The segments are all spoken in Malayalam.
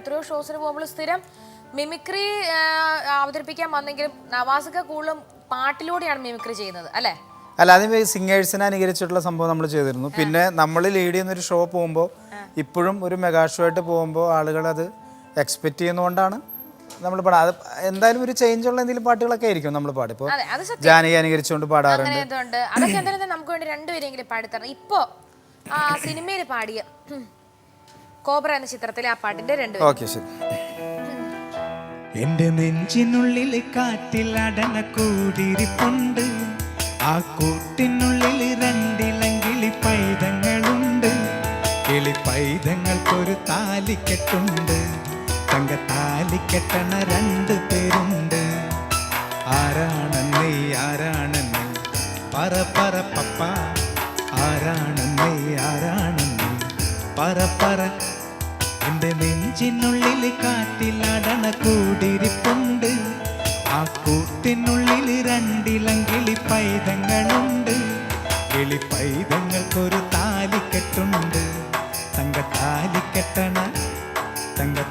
എത്രയോ ഷോസിന് പോകുമ്പോൾ സ്ഥിരം മിമിക്രി അവതരിപ്പിക്കാൻ വന്നെങ്കിലും നവാസൊക്കെ കൂടുതലും പാട്ടിലൂടെയാണ് മിമിക്രി ചെയ്യുന്നത് അല്ലേ? അല്ല അതിന് സിംഗേഴ്സിനെ അനുകരിച്ചിട്ടുള്ള സംഭവം നമ്മൾ ചെയ്തിരുന്നു. പിന്നെ നമ്മൾ ലീഡ് ചെയ്യുന്ന ഒരു ഷോ പോകുമ്പോൾ ഇപ്പോഴും ഒരു മെഗാ ഷോ ആയിട്ട് പോകുമ്പോൾ ആളുകൾ അത് എക്സ്പെക്ട് ചെയ്യുന്നതുകൊണ്ടാണ് നമ്മൾ പാടാം. അത് എന്തായാലും ഒരു ചേഞ്ച് ഉള്ള എന്തെങ്കിലും പാട്ടുകളൊക്കെ ആയിരിക്കും നമ്മൾ പാടും ഇപ്പോൾ അതെ അത് സത്യം. ജാനകി അനുകരിച്ചുകൊണ്ട് പാടാറുണ്ട്. അങ്ങനെ അതൊക്കെ എന്തായാലും നമുക്ക് വേണ്ടി രണ്ടുപേരെങ്കിലും പാടിത്തരണം ഇപ്പോ ആ സിനിമയിൽ പാടിയ കോബ്ര എന്ന ചിത്രത്തിലെ ആ പാട്ടിന്റെ രണ്ട് ഓക്കെ ശരി. എന്റെ നെഞ്ചിനുള്ളിൽ കാറ്റിൽ അടന കൂടിയിരിപ്പുണ്ട്. ആ കൂട്ടിനുള്ളിൽ രണ്ടിലങ്കിളി പൈതങ്ങളുണ്ട്. കിളി പൈതങ്ങൾക്കൊരു താലിക്കെട്ടുണ്ട്. തങ്ക താലിക്കെട്ടണ രണ്ട് പേരുണ്ട്. ആരാണെന്നേ ആരാണെന്നേ? പറ പറ പപ്പ. പറ പറ എന്റെ നെഞ്ചിനുള്ളിൽ കാറ്റിലടണ കൂടിരിപ്പുണ്ട്. ആ കൂട്ടിനുള്ളിൽ രണ്ടിലങ്കിളി പൈതങ്ങളുണ്ട്. കിളി പൈതങ്ങൾക്കൊരു താലിക്കെട്ടുണ്ട്. തങ്ക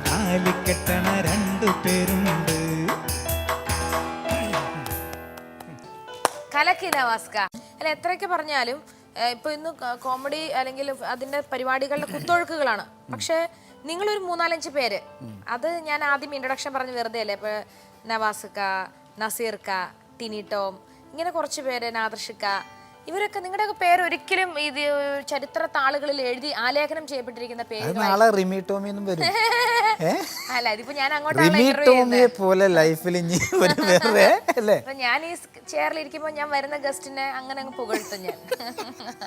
താലിക്കെട്ടണ രണ്ടു പേരുണ്ട്. കലക്കി വാസ്ക. അല്ല എത്രയൊക്കെ പറഞ്ഞാലും ഇപ്പൊ ഇന്ന് കോമഡി അല്ലെങ്കിൽ അതിന്റെ പരിപാടികളുടെ കുത്തൊഴുക്കുകളാണ്. പക്ഷെ നിങ്ങളൊരു മൂന്നാലഞ്ച് പേര്. അത് ഞാൻ ആദ്യം ഇൻട്രൊഡക്ഷൻ പറഞ്ഞ് വെറുതെ അല്ലേ ഇപ്പൊ നവാസുക്ക നസീർക്ക ടിനി ടോം ഇങ്ങനെ കുറച്ച് പേര് നാദർഷിക്ക ഇവരൊക്കെ നിങ്ങളുടെയൊക്കെ പേര് ഒരിക്കലും ഇത് ചരിത്ര താളുകളിൽ എഴുതി ആലേഖനം ചെയ്യപ്പെട്ടിരിക്കുന്ന പേര് നാളെ റിമി ടോമിന്നും വരും. അല്ല ഇതിപ്പോ ഞാൻ അങ്ങോട്ടാണ് പോലെ ലൈഫിൽ ഇനി ഒരു വേറെ അല്ലേ? ഞാൻ ഈ ചെയറിൽ ഇരിക്കുമ്പോൾ ഞാൻ വരുന്ന ഗസ്റ്റിനെ അങ്ങനെ അങ്ങ് പുകഴ്ത്തും ഞാൻ.